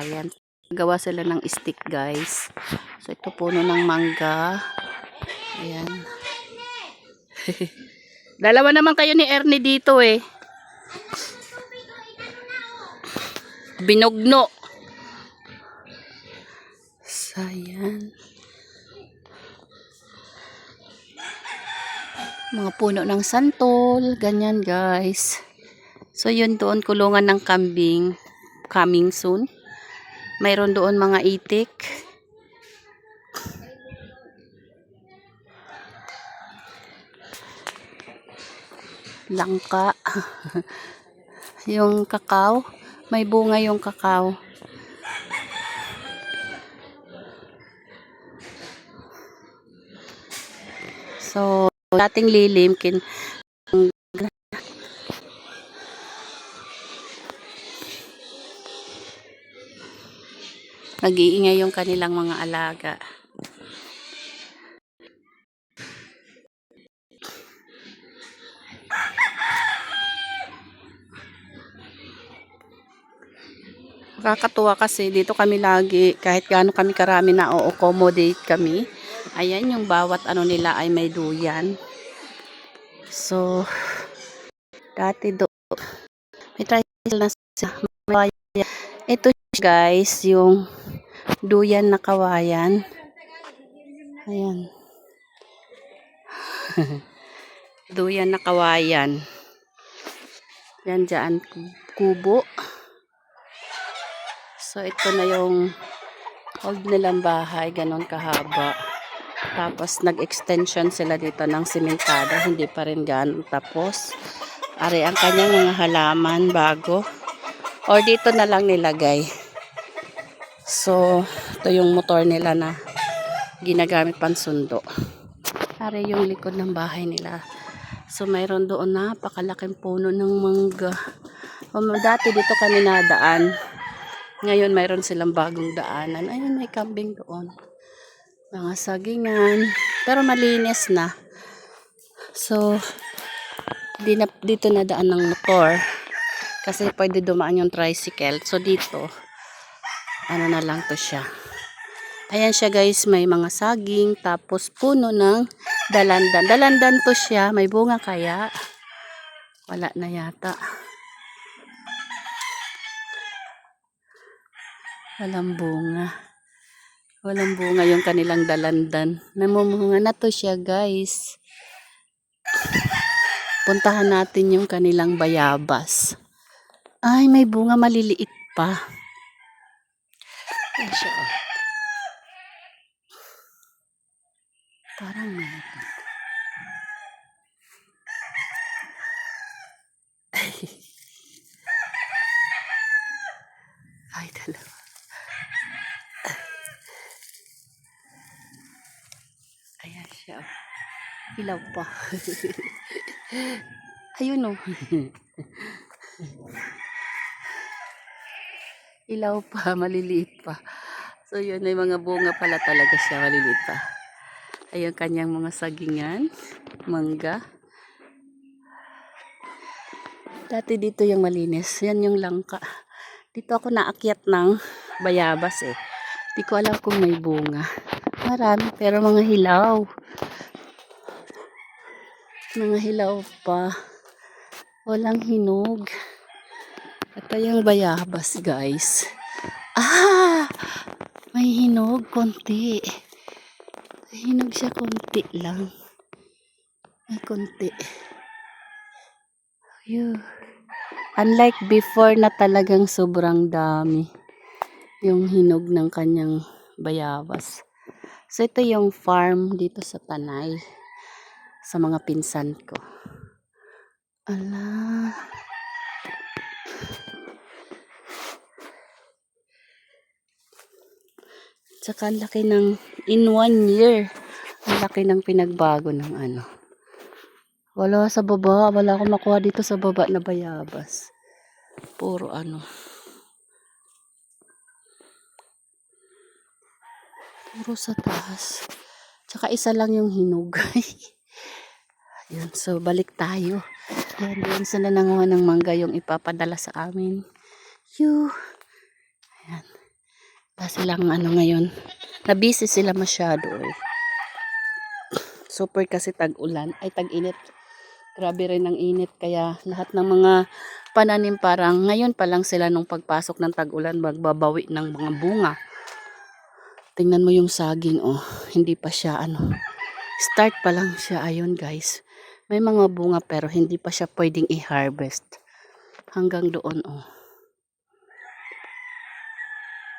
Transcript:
kawayan. Gawa sila ng stick guys. So ito puno ng mangga. Ayan. Dalawa naman kayo ni Ernie dito eh. Binugno. Sayan. Mga puno ng santol. Ganyan guys. So yun doon kulungan ng kambing. Coming soon. Mayroon doon mga itik. Langka. yung kakao. May bunga yung kakao. So, dating lilim, kin nag-iingay yung kanilang mga alaga. Nakakatuwa kasi dito kami lagi kahit gaano kami karami na o-accommodate kami. Ayan yung bawat ano nila ay may duyan. So dati do may tricycle na siya. Ito guys yung duyan na kawayan. Ayan. duyan na kawayan. Yan dyan kubo. So, ito na yung old nilang bahay, ganon kahaba. Tapos, nag-extension sila dito ng simentada, hindi pa rin ganon tapos. Ari ang kanyang mga halaman bago. Or dito na lang nilagay. So, ito yung motor nila na ginagamit pansundo. Ari yung likod ng bahay nila. So, mayroon doon napakalaking puno ng mangga. Dati dito kami nadaan. Ngayon, mayroon silang bagong daanan. Ayun, may kambing doon. Mga sagingan. Pero malinis na. So, di na, dito na daan ng motor. Kasi pwede dumaan yung tricycle. So, dito, ano na lang to siya. Ayan siya guys, may mga saging, tapos puno ng dalandan. Dalandan to siya, may bunga kaya. Wala na yata. Walang bunga. Walang bunga yung kanilang dalandan. Namumunga na to siya, guys. Puntahan natin yung kanilang bayabas. Ay, may bunga maliliit pa. Ayan siya, oh. Parang meron. Ay, dalawa. Ayan siya. oh. Hilaw pa. Ayun oh. Ilaw pa, maliliit pa. So yun, may mga bunga pala talaga siya, maliliit pa. Ayun kanyang mga sagingan, mangga. Dati dito yung malinis, yan yung langka. Dito ako naakyat ng bayabas eh. Di ko alam kung may bunga. Marami, pero mga hilaw. Mga hilaw pa. Walang hinog. Ito yung bayabas, guys. Ah! May hinog, konti. Hinog siya, konti lang. May konti. Yun. Unlike before na talagang sobrang dami yung hinog ng kanyang bayabas. So, ito yung farm dito sa Tanay. Sa mga pinsan ko. Ala. Tsaka ang laki ng, in one year, ang laki ng pinagbago ng ano. Wala sa baba, wala akong makuha dito sa baba na bayabas. Puro ano. Puro sa taas. Tsaka isa lang yung hinog. Yun, so balik tayo. Yan, doon sila nanguha ng mangga yung ipapadala sa amin. Yoo. Ayan. Wala silang ano ngayon. Nabisi sila masyado eh. Super kasi tag-ulan. Ay, tag-init. Grabe rin ang init. Kaya lahat ng mga pananim parang ngayon pa lang sila nung pagpasok ng tag-ulan magbabawi ng mga bunga. Tingnan mo yung saging oh. Hindi pa siya ano. Start pa lang siya. Ayun guys. May mga bunga pero hindi pa siya pwedeng i-harvest. Hanggang doon oh.